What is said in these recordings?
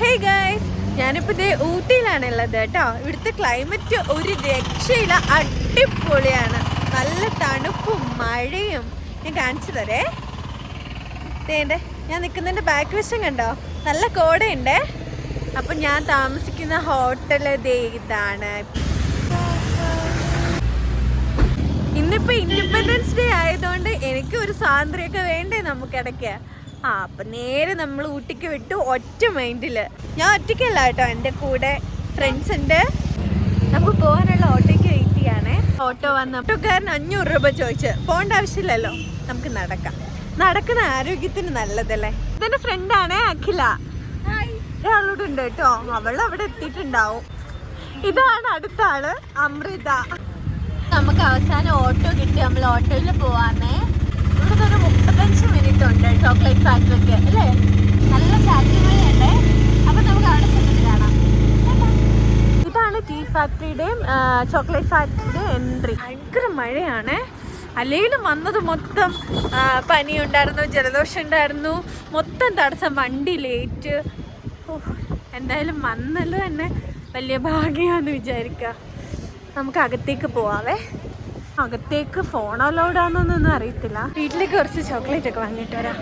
Hey guys ഞാനിപ്പോൾ ഇതേ ഊട്ടിയിലാണ് ഉള്ളത് കേട്ടോ. ഇവിടുത്തെ ക്ലൈമറ്റ് ഒരു രക്ഷയില്ല അടിപൊളിയാണ്. നല്ല തണുപ്പും മഴയും. ഞാൻ കാണിച്ചു തരേ. തേണ്ടേ ഞാൻ നിൽക്കുന്നതിന്റെ ബാക്ക് വശം കണ്ടോ? നല്ല കോടയുണ്ട്. അപ്പം ഞാൻ താമസിക്കുന്ന ഹോട്ടൽ ദേ ഇതാണ്. ഇന്നിപ്പോ ഇൻഡിപെൻഡൻസ് ഡേ ആയതുകൊണ്ട് എനിക്ക് ഒരു സ്വാതന്ത്ര്യമൊക്കെ വേണ്ടേ നമുക്കിടയ്ക്ക് ആ അപ്പൊ നേരെ നമ്മൾ ഊട്ടിക്ക് വിട്ടു ഒറ്റ മൈൻഡിൽ. ഞാൻ ഒറ്റയ്ക്കല്ല കേട്ടോ എന്റെ കൂടെ ഫ്രണ്ട്സ് ഉണ്ട്. നമുക്ക് പോകാനുള്ള ഓട്ടോയ്ക്ക് വെയിറ്റ് ചെയ്യാണേ. ഓട്ടോ വന്ന ഓട്ടോക്കാരൻ അഞ്ഞൂറ് രൂപ ചോദിച്ച്. പോകേണ്ട ആവശ്യമില്ലല്ലോ നമുക്ക് നടക്കാം. നടക്കുന്ന ആരോഗ്യത്തിന് നല്ലതല്ലേ? ഇതെന്റെ ഫ്രണ്ടാണ് അഖില. ഒരാളോട് ഉണ്ട് കേട്ടോ. അവൾ അവിടെ എത്തിയിട്ടുണ്ടാവും. ഇതാണ് അടുത്ത ആൾ അമൃത. നമുക്ക് അവസാനം ഓട്ടോ കിട്ടി. നമ്മൾ ഓട്ടോയിൽ പോവാന്നേ ഇവിടെ ഒരു മുപ്പത്തഞ്ച് മിനിറ്റ് ഉണ്ട് ചോക്ലേറ്റ് ഫാക്ടറിക്ക് അല്ലേ നല്ല ചാറ്റി മഴയുണ്ട് അപ്പൊ നമുക്ക് അവിടെ ചെന്നിട്ട് കാണാം കേട്ടോ? ഇതാണ് ടീ ഫാക്ടറിയുടെയും ചോക്ലേറ്റ് ഫാക്ടറിയുടെ എൻട്രി. ഭയങ്കര മഴയാണ്. അല്ലെങ്കിലും വന്നത് മൊത്തം പനി ഉണ്ടായിരുന്നു ജലദോഷം ഉണ്ടായിരുന്നു. മൊത്തം തടസ്സം വണ്ടി ലേറ്റ് എന്തായാലും വന്നല്ലോ തന്നെ വലിയ ഭാഗ്യമാണെന്ന് വിചാരിക്കുക നമുക്ക് അകത്തേക്ക് പോവാവേ. അകത്തേക്ക് ഫോൺ അലൗഡാന്നൊന്നും അറിയത്തില്ല. വീട്ടിലേക്ക് കുറച്ച് ചോക്ലേറ്റ് ഒക്കെ വാങ്ങിയിട്ട് വരാം.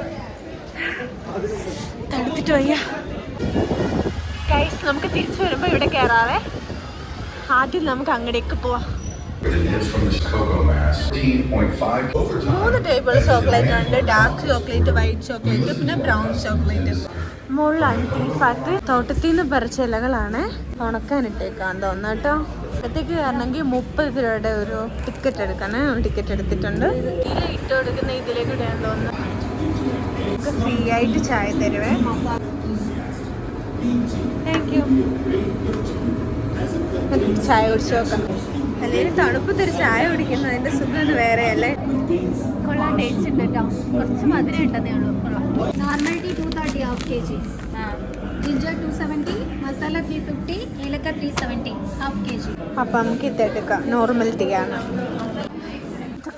തണുത്തിട്ട് വയ്യ. നമുക്ക് തിരിച്ചു വരുമ്പോൾ ഇവിടെ കയറാവേ ആദ്യം നമുക്ക് അങ്ങടേക്ക് പോവാം. It's from this cocoa mass. 18.5 overtime. മൂന്ന് ടേബിൾ ചോക്ലേറ്റ് ഉണ്ട്. ഡാർക്ക് ചോക്ലേറ്റ് വൈറ്റ് ചോക്ലേറ്റ് പിന്നെ ബ്രൗൺ ചോക്ലേറ്റ് മുകളിലാണ് ടീ ഫാക്ടറി തോട്ടത്തിൽ നിന്ന് പറിച്ച ഇലകളാണ് ഉണക്കാനിട്ടേക്കാൻ തോന്നുന്നു കേട്ടോ. അകത്തേക്ക് കയറണമെങ്കിൽ മുപ്പത് രൂപയുടെ ഒരു ടിക്കറ്റ് എടുക്കണം ടിക്കറ്റ് എടുത്തിട്ടുണ്ട്. ഇതിൽ ഇട്ട് കൊടുക്കുന്ന ഇടാൻ തോന്നുന്നു. നമുക്ക് ഫ്രീ ആയിട്ട് ചായ തരുവേ. താങ്ക് യു ചായ കുടിച്ചു നോക്കാം. അല്ലെങ്കിൽ തണുപ്പത്തൊരു ചായ കുടിക്കുന്നതിന്റെ സുഖം വേറെ അല്ലേ കൊള്ളാൻ ടേസ്റ്റ് ഉണ്ട് കേട്ടോ കുറച്ച് മധുരം ഉണ്ടെന്നേ ഉള്ളൂ. Normal tea two thirty half K G ginger two seventy masala three fifty ഏലക്ക three seventy half K G അപ്പം നമുക്ക് ഇതെടുക്കാം നോർമൽ ടീ ആണ്.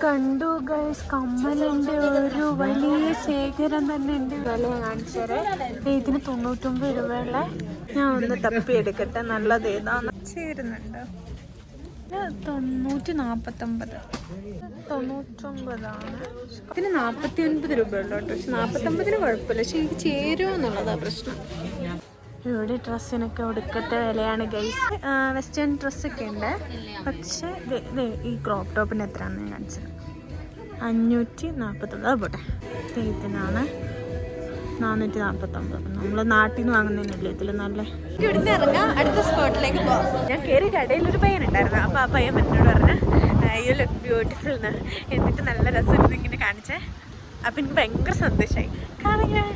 കണ്ടു ഗൈസ് കമ്മലിന്റെ ഒരു വലിയ ശേഖരം തന്നെ ഉണ്ട്. വില കാണിച്ചത് ഇതിന് തൊണ്ണൂറ്റൊമ്പത് രൂപയുള്ള ഞാൻ ഒന്ന് തപ്പി എടുക്കട്ടെ നല്ലത് ഏതാന്ന്? ചേരുന്നുണ്ട്? തൊണ്ണൂറ്റി തൊണ്ണൂറ്റി നാൽപ്പത്തൊമ്പത് തൊണ്ണൂറ്റൊമ്പതാണ്. ഇതിന് നാൽപ്പത്തി ഒൻപത് രൂപ ഉള്ളു കേട്ടോ. പക്ഷെ നാൽപ്പത്തൊമ്പതിന് കുഴപ്പമില്ല. പക്ഷെ എനിക്ക് ചേരുമോ എന്നുള്ളതാണ് പ്രശ്നം. ഇവിടെ ഡ്രസ്സിനൊക്കെ ഒടുക്കത്തെ വിലയാണ് ഗൈസ് വെസ്റ്റേൺ ഡ്രസ്സൊക്കെ ഉണ്ട്. പക്ഷേ ഈ ക്രോപ്പ് ടോപ്പിന് എത്രയാണെന്ന് ഞാൻ കാണിച്ചത് അഞ്ഞൂറ്റി നാൽപ്പത്തൊമ്പത് അത് പോട്ടെ ഇതിനാണ് നാനൂറ്റി നാൽപ്പത്തൊമ്പത് നമ്മൾ നാട്ടിൽ നിന്ന് വാങ്ങുന്നതിനല്ലേ ഇതിൽ നല്ല ഇവിടുന്ന് ഇറങ്ങാം. അടുത്ത സ്പോട്ടിലേക്ക് പോവാം. ഞാൻ കയറി കടയിൽ ഒരു പയ്യൻ ഉണ്ടായിരുന്നു. അപ്പോൾ ആ പയ്യൻ എന്നോട് പറഞ്ഞു ലുക്ക് ബ്യൂട്ടിഫുൾ എന്ന് എന്നിട്ട് നല്ല രസം ഇങ്ങനെ കാണിച്ചേ. അപ്പം എനിക്ക് ഭയങ്കര സന്തോഷമായി കാരണം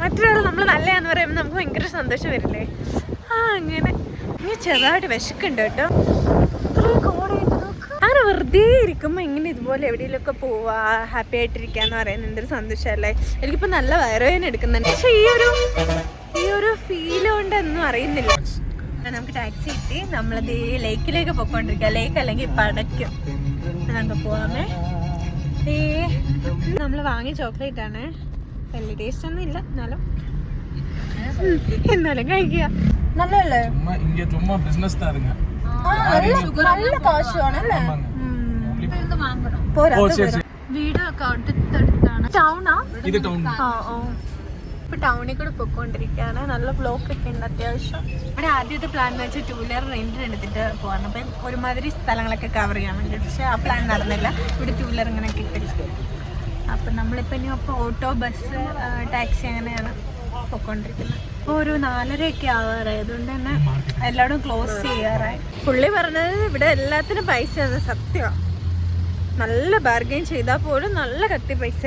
മറ്റൊരാൾ നമ്മൾ നല്ലതാന്ന് പറയുമ്പോൾ നമുക്ക് ഭയങ്കര സന്തോഷം വരില്ലേ? ആ അങ്ങനെ. ഇനി ചെറുതായിട്ട് വിശക്കുണ്ട് കേട്ടോ ഇത്രയും കോടയുണ്ട് നോക്ക്. അങ്ങനെ വെറുതെ ഇരിക്കുമ്പോൾ ഇങ്ങനെ ഇതുപോലെ എവിടെയെങ്കിലുമൊക്കെ പോവാ ഹാപ്പി ആയിട്ടിരിക്കുക എന്ന് പറയുന്നത് എന്തൊരു സന്തോഷമല്ലേ എനിക്കിപ്പോൾ നല്ല വയറുവേദന എടുക്കുന്നുണ്ട്. പക്ഷേ ഈ ഒരു ഈ ഒരു ഫീൽ കൊണ്ടൊന്നും അറിയുന്നില്ല. നമുക്ക് ടാക്സി കിട്ടി. നമ്മളത് ഈ ലേക്കിലേക്ക് പോയിക്കൊണ്ടിരിക്കുക ലേക്ക് അല്ലെങ്കിൽ പടയ്ക്കും നമുക്ക് പോവാമേ. ഈ നമ്മൾ വാങ്ങിയ ചോക്ലേറ്റ് ആണ്. വലിയ ടേസ്റ്റ് ഒന്നും ഇല്ല എന്നാലും. എന്നാലും കഴിക്കുക. നല്ലതല്ലേ? ചുമ്മാ ബിസിനസ് നല്ല കാശുവാണല്ലേ ശരി ടൗണാ ഇത് ടൗൺ ആ ഓ ഇപ്പൊ ടൗണിൽ കൂടെ നല്ല ബ്ലോക്ക് ഒക്കെ ഉണ്ട് അത്യാവശ്യം. ഇവിടെ ആദ്യത്തെ പ്ലാൻ എന്ന് വെച്ചാൽ ടൂ വീലർ റെന്റിന് എടുത്തിട്ട് പോകാൻ അപ്പം ഒരുമാതിരി സ്ഥലങ്ങളൊക്കെ കവർ ചെയ്യാൻ വേണ്ടി പക്ഷെ ആ പ്ലാൻ നടന്നില്ല. ഇവിടെ ടൂ വീലർ ഇങ്ങനെ കിട്ടില്ല അപ്പം നമ്മളിപ്പോൾ ഇനി ഓട്ടോ ബസ് ടാക്സി അങ്ങനെയാണ് പൊയ്ക്കൊണ്ടിരിക്കുന്നത്. ഇപ്പോൾ ഒരു നാലരയൊക്കെ ആവാറായി അതുകൊണ്ട് തന്നെ എല്ലായിടും ക്ലോസ് ചെയ്യാറായി. പുള്ളി പറഞ്ഞത് ഇവിടെ എല്ലാത്തിനും പൈസ ആണ് സത്യമാണ് നല്ല ബാർഗെയിൻ ചെയ്താൽ പോലും നല്ല കത്തി പൈസ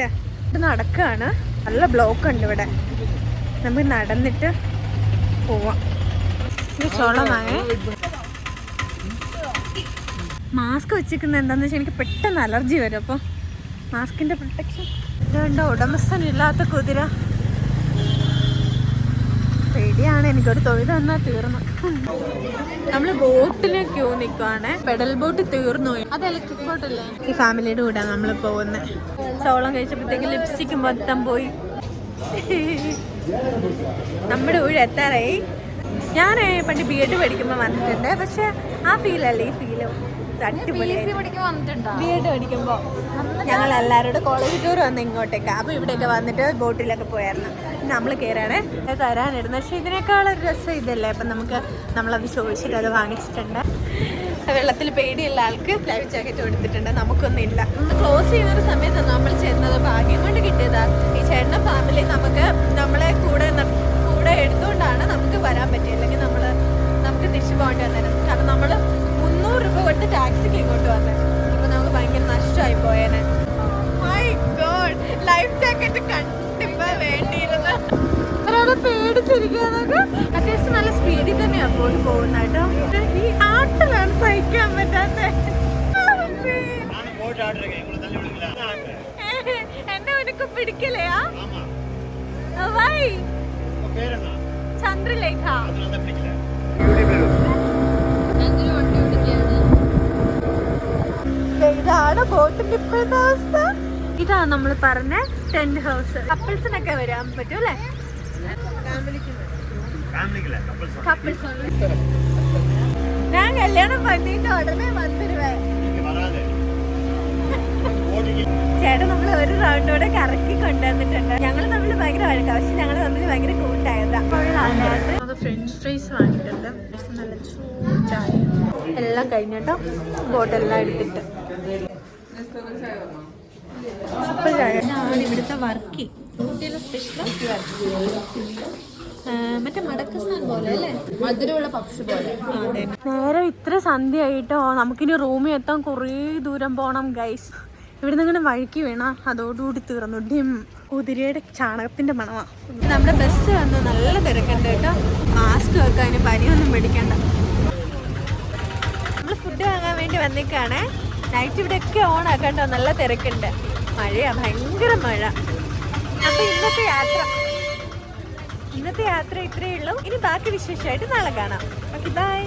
ഇത് നടക്കുകയാണ് നല്ല ബ്ലോക്ക് ഉണ്ട് ഇവിടെ. നമുക്ക് നടന്നിട്ട് പോവാം. ഇത് മാസ്ക് വെച്ചിരിക്കുന്നത് എന്താണെന്ന് വെച്ചാൽ എനിക്ക് പെട്ടെന്ന് അലർജി വരും അപ്പോൾ മാസ്കിന്റെ പ്രൊട്ടക്ഷൻ ഇതുകൊണ്ട് ഉടമസ്ഥനില്ലാത്ത കുതിര. പേടിയാണ് എനിക്കൊരു തൊഴിൽ തന്നാൽ തീർന്നു. നമ്മൾ ബോട്ടിന് ക്യൂ നിൽക്കുവാണ് പെഡൽ ബോട്ട് തീർന്നു. അത് ഇലക്ട്രിക് ബോട്ടല്ലേ ഈ ഫാമിലിയുടെ കൂടെ നമ്മൾ പോകുന്നത് ചോളം കഴിച്ചപ്പോഴത്തേക്ക് ലിപ്സ്റ്റിക്ക് മൊത്തം പോയി. നമ്മുടെ ഊഴ എത്താറായി. ഞാൻ പണ്ട് ബി എഡ് പഠിക്കുമ്പോൾ വന്നിട്ടുണ്ട്. പക്ഷെ ആ ഫീലല്ലേ ഈ ഫീലും അടിപൊളി പഠിക്കുമ്പോൾ ഞങ്ങൾ എല്ലാവരോടും കോളേജ് ടൂർ വന്ന് ഇങ്ങോട്ടേക്ക് അപ്പോൾ ഇവിടെയൊക്കെ വന്നിട്ട് ബോട്ടിലൊക്കെ പോയായിരുന്നു. നമ്മൾ കയറാണ് തരാനിടുന്നു പക്ഷേ ഇതിനേക്കാളൊരു രസം ഇതല്ലേ? അപ്പം നമുക്ക് നമ്മളത് ചോദിച്ചിട്ട് അത് വാങ്ങിച്ചിട്ടുണ്ട്. വെള്ളത്തിൽ പേടിയുള്ള ആൾക്ക് ലൈഫ് ജാക്കറ്റ് കൊടുത്തിട്ടുണ്ട് നമുക്കൊന്നും ഇല്ല ക്ലോസ് ചെയ്യുന്ന ഒരു സമയത്ത് നമ്മൾ ചെന്നത് ഭാഗ്യം കൊണ്ട് കിട്ടിയതാ. ഈ ചേട്ടന്റെ ഫാമിലി നമുക്ക് നമ്മളെ കൂടെ പേടിച്ചിരിക്കാന്നൊക്കെ അത്യാവശ്യം നല്ല സ്പീഡിൽ തന്നെയാണ് ബോട്ട് പോകുന്ന കേട്ടോ. ഈ ആട്ടിലാണ് സഹിക്കാൻ പറ്റാത്ത. എന്നെ ഉനക്ക് പിടിക്കലയാ വൈ. ചന്ദ്രലേഖ. ഇതാണ് ബോട്ടിന്റെ ഇപ്പോഴത്തെ അവസ്ഥ. ഇതാണ് നമ്മൾ പറഞ്ഞ ടെന്റ് ഹൗസ്. കപ്പിൾസിനൊക്കെ വരാൻ പറ്റും അല്ലേ? ഞാൻ കല്യാണം പണിയിട്ട് ഉടനെ വന്നിരുവേ. ചേട്ടൻ നമ്മൾ ഒരു റൗണ്ടോടെ കറക്കി കൊണ്ടുവന്നിട്ടുണ്ട്. ഞങ്ങൾ തമ്മിൽ ഭയങ്കര വഴക്കാം. പക്ഷെ ഞങ്ങൾ തമ്മിൽ ഭയങ്കര കൂട്ടായതാ. ഫ്രഞ്ച് ഫ്രൈസ് വാങ്ങിയിട്ടുണ്ട്. നല്ല എല്ലാം കഴിഞ്ഞിട്ടോ ബോട്ടെല്ലാം എടുത്തിട്ട്. ഇവിടുത്തെ വർക്കി ഊട്ടിയിലെ സ്പെഷ്യൽ മറ്റേ മടക്കസ്ഥാൻ പോലെ അല്ലേ? മധുരമുള്ള പപ്സ് പോലെ. നേരെ ഇത്ര സന്ധ്യ ആയിട്ടോ നമുക്കിനി റൂമിൽ എത്താൻ കുറേ ദൂരം പോകണം ഗൈസ് ഇവിടെ നിന്ന് ഇങ്ങനെ വഴുക്കി വീണ അതോടുകൂടി തീർന്നു. ഡിം. കുതിരയുടെ ചാണകത്തിന്റെ മണമാ. നമ്മുടെ ബസ് വന്ന് നല്ല തിരക്കുണ്ട് കേട്ടോ. മാസ്ക് വെക്കാൻ പനിയൊന്നും പിടിക്കണ്ട. നമ്മൾ ഫുഡ് വാങ്ങാൻ വേണ്ടി വന്നേക്കാണ് നൈറ്റ് ഇവിടെയൊക്കെ ഓൺ ആക്കട്ടോ. നല്ല തിരക്കുണ്ട്. മഴയാ ഭയങ്കര മഴ. അപ്പൊ ഇന്നത്തെ യാത്ര ഇന്നത്തെ യാത്ര ഇത്രയേ ഉള്ളൂ. ഇനി ബാക്കി വിശേഷമായിട്ട് നാളെ കാണാം. Okay bye